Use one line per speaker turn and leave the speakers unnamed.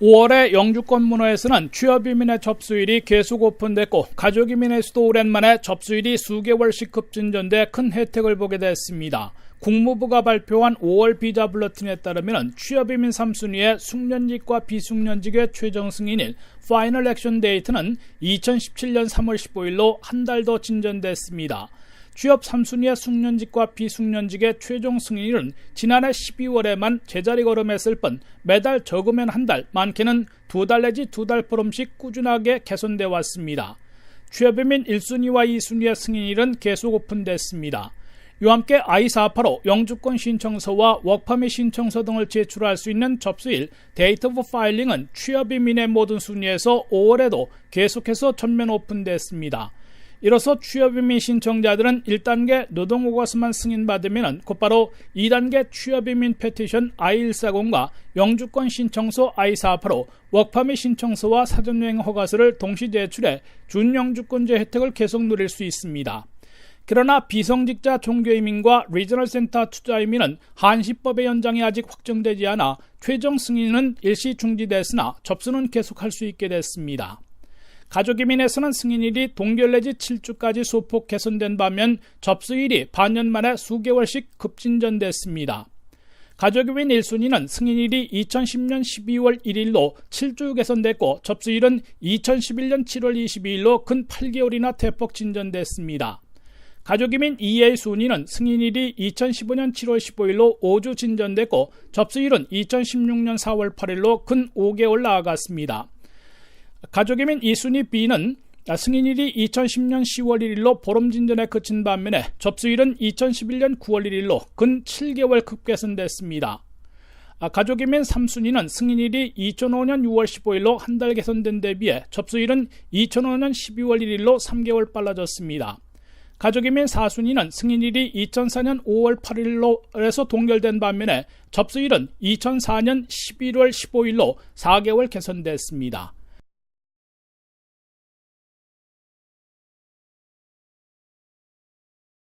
5월에 영주권 문화에서는 취업 이민의 접수일이 계속 오픈됐고 가족 이민에서도 오랜만에 접수일이 수개월씩 급진전돼 큰 혜택을 보게 됐습니다. 국무부가 발표한 5월 비자 블러틴에 따르면 취업 이민 3순위의 숙련직과 비숙련직의 최종 승인일 파이널 액션 데이트는 2017년 3월 15일로 한 달 더 진전됐습니다. 취업 3순위의 숙련직과 비숙련직의 최종 승인일은 지난해 12월에만 제자리 걸음했을 뿐 매달 적으면 한 달, 많게는 두 달 내지 두 달 보름씩 꾸준하게 개선돼 왔습니다. 취업이민 1순위와 2순위의 승인일은 계속 오픈됐습니다. 이와 함께 I-485 영주권 신청서와 워크퍼밋 신청서 등을 제출할 수 있는 접수일 데이트 오브 파일링은 취업이민의 모든 순위에서 5월에도 계속해서 전면 오픈됐습니다. 이로써 취업이민 신청자들은 1단계 노동오거서만 승인받으면 곧바로 2단계 취업이민 페티션 I-140과 영주권 신청서 I-485, 워크퍼밋 신청서와 사전여행 허가서를 동시 제출해 준영주권제 혜택을 계속 누릴 수 있습니다. 그러나 비성직자 종교이민과 리저널 센터 투자이민은 한시법의 연장이 아직 확정되지 않아 최종 승인은 일시 중지됐으나 접수는 계속할 수 있게 됐습니다. 가족이민에서는 승인일이 동결 내지 7주까지 소폭 개선된 반면 접수일이 반년 만에 수개월씩 급진전됐습니다. 가족이민 1순위는 승인일이 2010년 12월 1일로 7주 개선됐고 접수일은 2011년 7월 22일로 근 8개월이나 대폭 진전됐습니다. 가족이민 2의 순위는 승인일이 2015년 7월 15일로 5주 진전됐고 접수일은 2016년 4월 8일로 근 5개월 나아갔습니다. 가족이민 2순위 B는 승인일이 2010년 10월 1일로 보름 진전에 그친 반면에 접수일은 2011년 9월 1일로 근 7개월 급개선됐습니다. 가족이민 3순위는 승인일이 2005년 6월 15일로 한 달 개선된 데 비해 접수일은 2005년 12월 1일로 3개월 빨라졌습니다. 가족이민 4순위는 승인일이 2004년 5월 8일로에서 동결된 반면에 접수일은 2004년 11월 15일로 4개월 개선됐습니다.